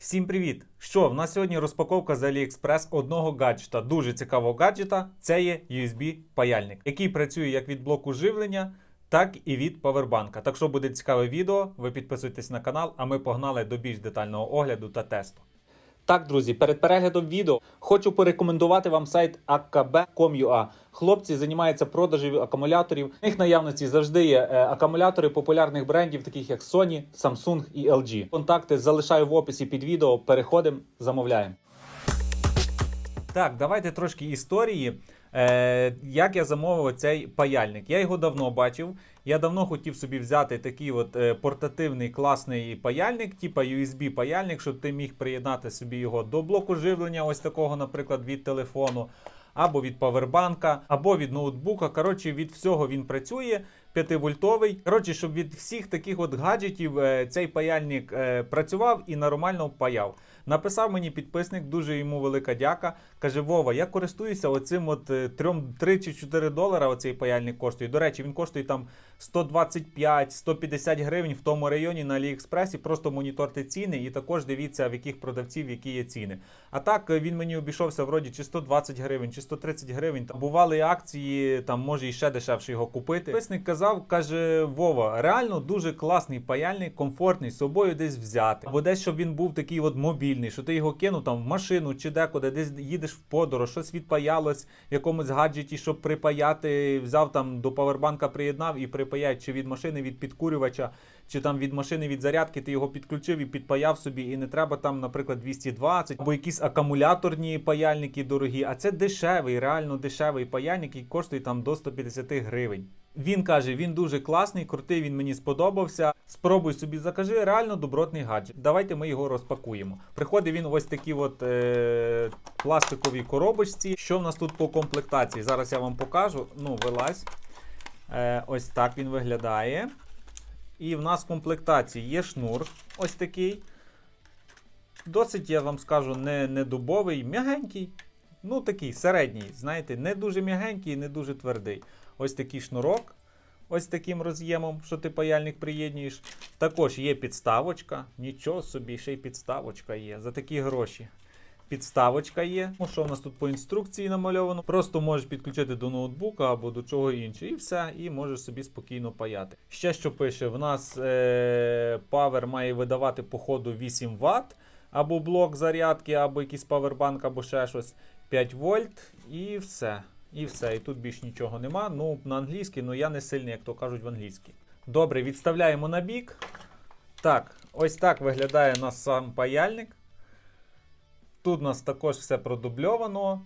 Всім привіт! Що, в нас сьогодні розпаковка з AliExpress одного гаджета, дуже цікавого гаджета. Це є USB-паяльник, який працює як від блоку живлення, так і від павербанка. Так що буде цікаве відео, ви підписуйтесь на канал, а ми погнали до більш детального огляду та тесту. Так, друзі, перед переглядом відео хочу порекомендувати вам сайт akb.com.ua. Хлопці займаються продажем акумуляторів. В них наявності завжди є е, акумулятори популярних брендів, таких як Sony, Samsung і LG. Контакти залишаю в описі під відео. Переходимо, замовляємо. Так, давайте трошки історії. Е, як я замовив цей паяльник? Я його давно бачив. Я давно хотів собі взяти такий от е, портативний класний паяльник, типа USB паяльник, щоб ти міг приєднати собі його до блоку живлення, ось такого, наприклад, від телефону, або від павербанка, або від ноутбука. Коротше, від всього він працює. 5-вольтовий. Коротше, щоб від всіх таких от гаджетів е, цей паяльник е, працював і нормально паяв. Написав мені підписник, дуже йому велика дяка. Каже: Вова, я користуюся оцим от е, трьом 3 чи 4 долара. Оцей паяльник коштує. До речі, він коштує там 125-150 гривень в тому районі на Аліекспресі. Просто моніторте ціни і також дивіться, в яких продавців які є ціни. А так е, він мені обійшовся вроді чи 120 гривень, чи 130 гривень. Там бували акції, там може і ще дешевше його купити. Підписник казав, каже Вова, реально дуже класний паяльник, комфортний, з собою десь взяти. Або десь, щоб він був такий от мобільний, що ти його кинув там в машину чи декуди, десь їдеш в подорож, щось відпаялось в якомусь гаджеті, щоб припаяти, взяв там до павербанка, приєднав і припаяти, чи від машини від підкурювача, чи там від машини від зарядки, ти його підключив і підпаяв собі, і не треба там, наприклад, 220, або якісь акумуляторні паяльники дорогі. А це дешевий, реально дешевий паяльник, який коштує там до 150 гривень. Він каже, він дуже класний, крутий, він мені сподобався. Спробуй собі закажи, реально добротний гаджет. Давайте ми його розпакуємо. Приходить він ось такі от е- пластиковій коробочці. Що в нас тут по комплектації? Зараз я вам покажу. Ну, вилазь. Е- ось так він виглядає. І в нас в комплектації є шнур ось такий. Досить, я вам скажу, не, не дубовий, м'ягенький. Ну, такий середній, знаєте, не дуже м'ягенький, не дуже твердий. Ось такий шнурок. Ось таким роз'ємом, що ти паяльник приєднуєш. Також є підставочка. Нічого собі, ще й підставочка є. За такі гроші. Підставочка є. Ну, що в нас тут по інструкції намальовано? Просто можеш підключити до ноутбука або до чого іншого. І все, і можеш собі спокійно паяти. Ще що пише: в нас е- Power має видавати по ходу 8 Вт, або блок зарядки, або якийсь павербанк, або ще щось. 5 вольт, і все. І все. І тут більш нічого нема. Ну, на англійській, ну я не сильний, як то кажуть в англійській. Добре, відставляємо на бік. Так, ось так виглядає у нас сам паяльник. Тут у нас також все продубльовано.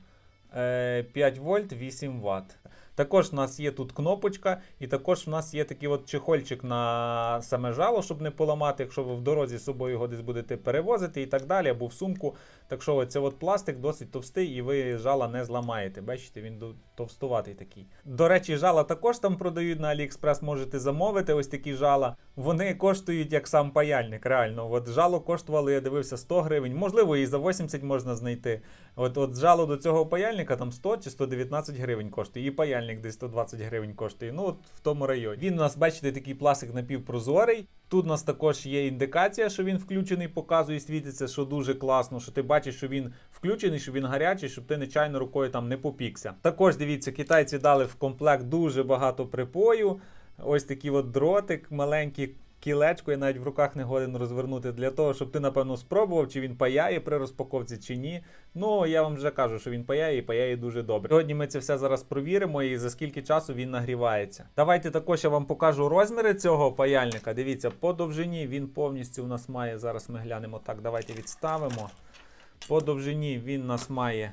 Е, 5 вольт, 8 Вт. Також в нас є тут кнопочка, і також в нас є такий от чехольчик на саме жало, щоб не поламати, якщо ви в дорозі з собою його десь будете перевозити і так далі, або в сумку. Так що оце от пластик досить товстий, і ви жала не зламаєте. Бачите, він товстуватий такий. До речі, жала також там продають на AliExpress, можете замовити ось такі жала. Вони коштують як сам паяльник, реально. От жало коштувало, я дивився 100 гривень, можливо, і за 80 можна знайти. От, от жало до цього паяльника там 100 чи 119 гривень коштує, і паяльник десь 120 гривень коштує. Ну, от в тому районі. Він у нас, бачите, такий пластик напівпрозорий. Тут у нас також є індикація, що він включений, показує, світиться, що дуже класно, що ти бачиш, що він включений, що він гарячий, щоб ти нечайно рукою там не попікся. Також дивіться, китайці дали в комплект дуже багато припою. Ось такий от дротик, маленький кілечко, я навіть в руках не годен розвернути для того, щоб ти, напевно, спробував, чи він паяє при розпаковці, чи ні. Ну, я вам вже кажу, що він паяє і паяє дуже добре. Сьогодні ми це все зараз провіримо і за скільки часу він нагрівається. Давайте також я вам покажу розміри цього паяльника. Дивіться, по довжині він повністю у нас має. Зараз ми глянемо так. Давайте відставимо. По довжині він у нас має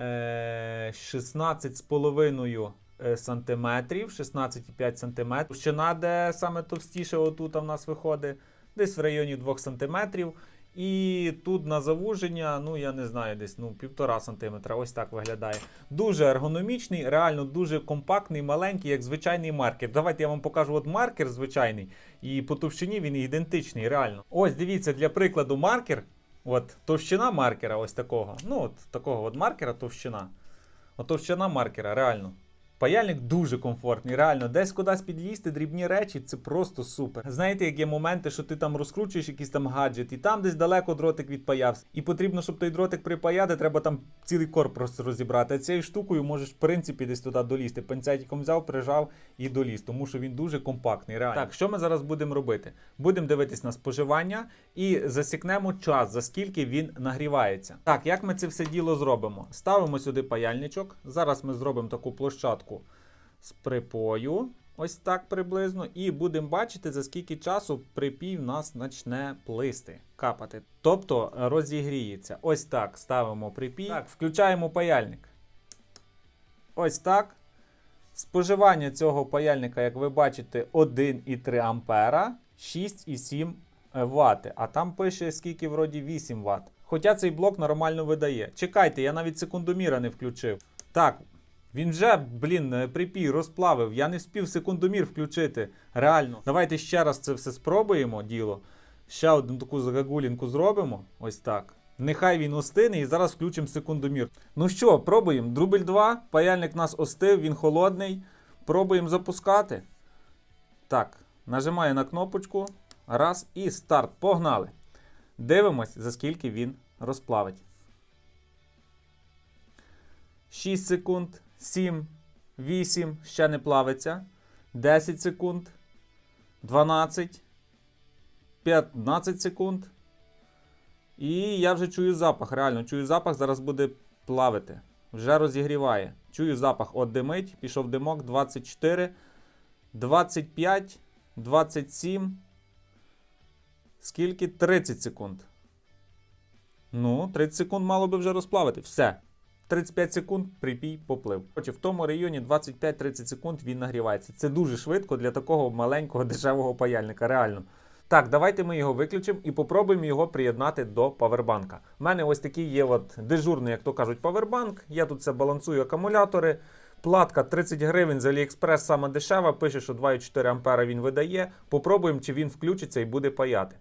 е, 16,5 е, сантиметрів, 16,5 сантиметрів. Товщина, де саме товстіше, отут в нас виходить, десь в районі 2 сантиметрів. І тут на завуження, ну я не знаю, десь ну, півтора сантиметра. Ось так виглядає. Дуже ергономічний, реально дуже компактний, маленький, як звичайний маркер. Давайте я вам покажу от маркер звичайний, і по товщині він ідентичний, реально. Ось дивіться, для прикладу, маркер. От товщина маркера, ось такого. Ну, от такого от маркера товщина. От товщина маркера, реально. Паяльник дуже комфортний, реально, десь кудись підлізти, дрібні речі, це просто супер. Знаєте, як є моменти, що ти там розкручуєш якийсь там гаджет, і там десь далеко дротик відпаявся. І потрібно, щоб той дротик припаяти, треба там цілий корпус розібрати. Цією штукою можеш, в принципі, десь туди долізти. Пенцетиком взяв, прижав і доліз, тому що він дуже компактний. Реально. Так, що ми зараз будемо робити? Будемо дивитись на споживання і засікнемо час, за скільки він нагрівається. Так, як ми це все діло зробимо? Ставимо сюди паяльничок. Зараз ми зробимо таку площадку з припою. Ось так приблизно. І будемо бачити, за скільки часу припій в нас почне плисти, капати. Тобто е, розігріється. Ось так ставимо припій. Так, включаємо паяльник. Ось так. Споживання цього паяльника, як ви бачите, 1,3 ампера, 6,7 Вт. А там пише, скільки вроді 8 Вт. Хоча цей блок нормально видає. Чекайте, я навіть секундоміра не включив. Так, він вже, блін, е, припій розплавив. Я не встиг секундомір включити. Реально. Давайте ще раз це все спробуємо, діло. Ще одну таку загагулінку зробимо. Ось так. Нехай він остине і зараз включимо секундомір. Ну що, пробуємо. Дубль 2. Паяльник нас остив, він холодний. Пробуємо запускати. Так, нажимаю на кнопочку. Раз і старт. Погнали. Дивимось, за скільки він розплавить. 6 секунд, 7, 8, ще не плавиться. 10 секунд, 12, 15 секунд. І я вже чую запах. Реально, чую запах, зараз буде плавити. Вже розігріває. Чую запах. От димить, пішов димок 24, 25, 27. Скільки? 30 секунд. Ну, 30 секунд мало би вже розплавити. Все. 35 секунд припій поплив. Хоча в тому районі 25-30 секунд він нагрівається. Це дуже швидко для такого маленького дешевого паяльника. Реально. Так, давайте ми його виключимо і попробуємо його приєднати до павербанка. У мене ось такий є от дежурний, як то кажуть, павербанк. Я тут це балансую акумулятори. Платка 30 гривень з AliExpress саме дешева. Пише, що 2,4 ампера він видає. Попробуємо, чи він включиться і буде паяти.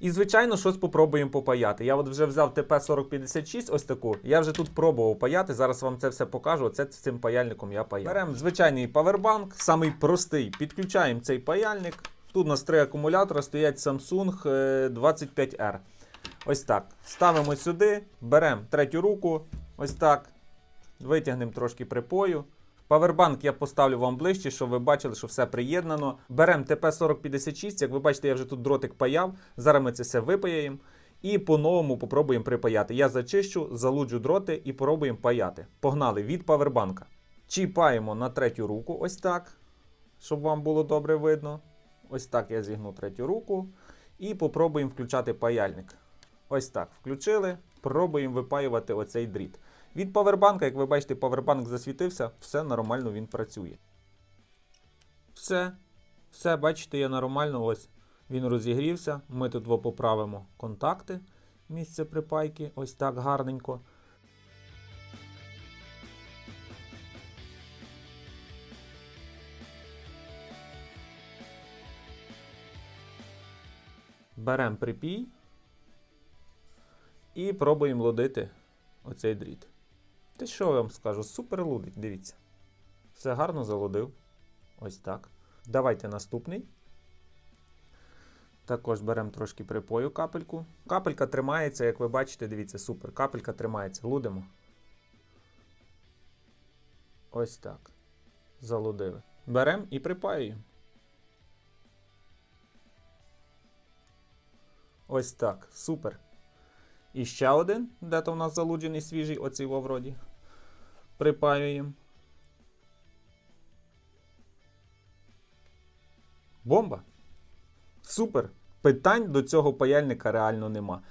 І, звичайно, щось попробуємо попаяти. Я от вже взяв ТП-4056, ось таку. Я вже тут пробував паяти. Зараз вам це все покажу. Оце цим паяльником я паяв. Беремо звичайний павербанк, самий простий. Підключаємо цей паяльник. Тут у нас три акумулятора стоять Samsung е, 25R. Ось так. Ставимо сюди, беремо третю руку. Ось так. Витягнемо трошки припою. Павербанк я поставлю вам ближче, щоб ви бачили, що все приєднано. Беремо ТП-4056, як ви бачите, я вже тут дротик паяв. Зараз ми це все випаяємо. І по-новому попробуємо припаяти. Я зачищу, залуджу дроти і попробуємо паяти. Погнали від павербанка. Чіпаємо на третю руку, ось так, щоб вам було добре видно. Ось так я зігну третю руку. І попробуємо включати паяльник. Ось так. Включили. Пробуємо випаювати оцей дріт. Від павербанка, як ви бачите, павербанк засвітився, все нормально він працює. Все. Все, бачите, я нормально. Ось він розігрівся. Ми тут поправимо контакти. Місце припайки. Ось так гарненько. Беремо припій і пробуємо лудити оцей дріт. Те, що я вам скажу, супер лудить, дивіться. Все гарно залудив. Ось так. Давайте наступний. Також беремо трошки припою капельку. Капелька тримається, як ви бачите, дивіться, супер. Капелька тримається. Лудимо. Ось так. Залудили. Беремо і припаюємо. Ось так. Супер. І ще один, де то в нас залуджений свіжий, оцей вроді. Припаюємо. Бомба. Супер. Питань до цього паяльника реально нема.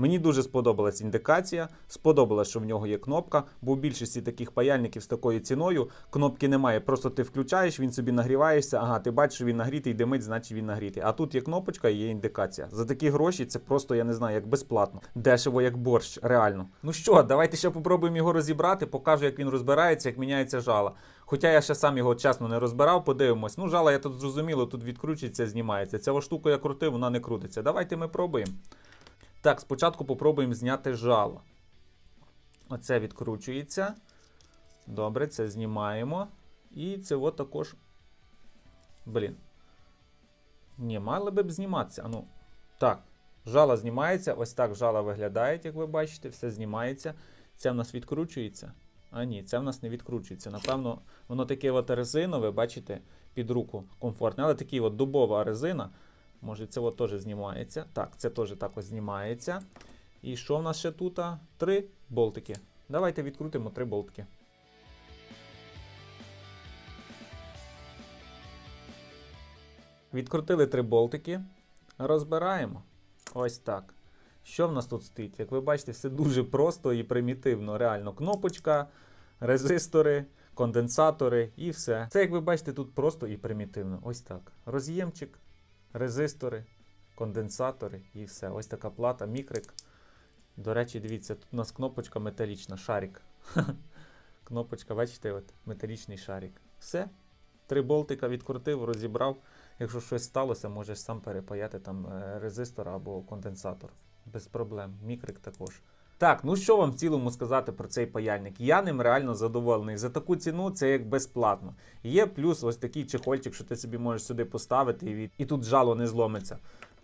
Мені дуже сподобалась індикація. Сподобалось, що в нього є кнопка, бо в більшості таких паяльників з такою ціною кнопки немає. Просто ти включаєш, він собі нагріваєшся. Ага, ти бачиш, що він нагрітий, димить, значить він нагрітий. А тут є кнопочка і є індикація. За такі гроші це просто, я не знаю, як безплатно. Дешево, як борщ, реально. Ну що, давайте ще попробуємо його розібрати, покажу, як він розбирається, як міняється жала. Хоча я ще сам його чесно не розбирав, подивимось. Ну, жала я тут зрозуміло, тут відкручується, знімається. Ця штука я крутив, вона не крутиться. Давайте ми пробуємо. Так, спочатку попробуємо зняти жало. Оце відкручується. Добре, це знімаємо. І це от також. Блін. Ні, мали би б зніматися. Ану. Так. Жало знімається. Ось так жало виглядає, як ви бачите, все знімається. Це в нас відкручується. А ні, це в нас не відкручується. Напевно, воно таке от резинове, бачите, під руку комфортне. Але такий от дубова резина. Може, це от теж знімається. Так, це теж так ось знімається. І що в нас ще тут? Три болтики. Давайте відкрутимо три болтики. Відкрутили три болтики. Розбираємо. Ось так. Що в нас тут стоїть? Як ви бачите, все дуже просто і примітивно. Реально, кнопочка, резистори, конденсатори і все. Це, як ви бачите, тут просто і примітивно. Ось так. Роз'ємчик, резистори, конденсатори і все. Ось така плата, мікрик. До речі, дивіться, тут у нас кнопочка металічна, шарик. Кнопочка, бачите, от, металічний шарик. Все. Три болтика відкрутив, розібрав. Якщо щось сталося, можеш сам перепаяти там е, резистор або конденсатор. Без проблем. Мікрик також. Так, ну що вам в цілому сказати про цей паяльник? Я ним реально задоволений. За таку ціну це як безплатно. Є плюс ось такий чехольчик, що ти собі можеш сюди поставити, і, від- і тут жало не зломиться.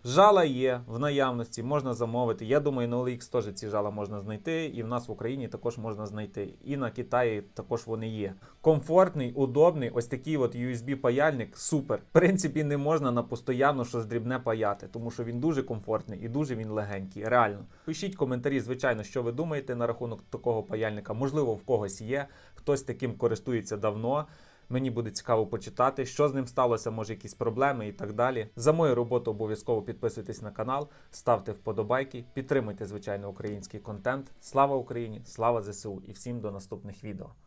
Жала є в наявності, можна замовити. Я думаю, на OLX теж ці жала можна знайти, і в нас в Україні також можна знайти. І на Китаї також вони є. Комфортний, удобний, ось такий от USB паяльник, супер. В принципі, не можна на постоянно щось дрібне паяти, тому що він дуже комфортний і дуже він легенький. Реально. Пишіть коментарі, звичайно, що ви думаєте на рахунок такого паяльника. Можливо, в когось є, хтось таким користується давно. Мені буде цікаво почитати, що з ним сталося, може якісь проблеми і так далі. За мою роботу обов'язково підписуйтесь на канал, ставте вподобайки, підтримуйте звичайно український контент. Слава Україні! Слава ЗСУ і всім до наступних відео.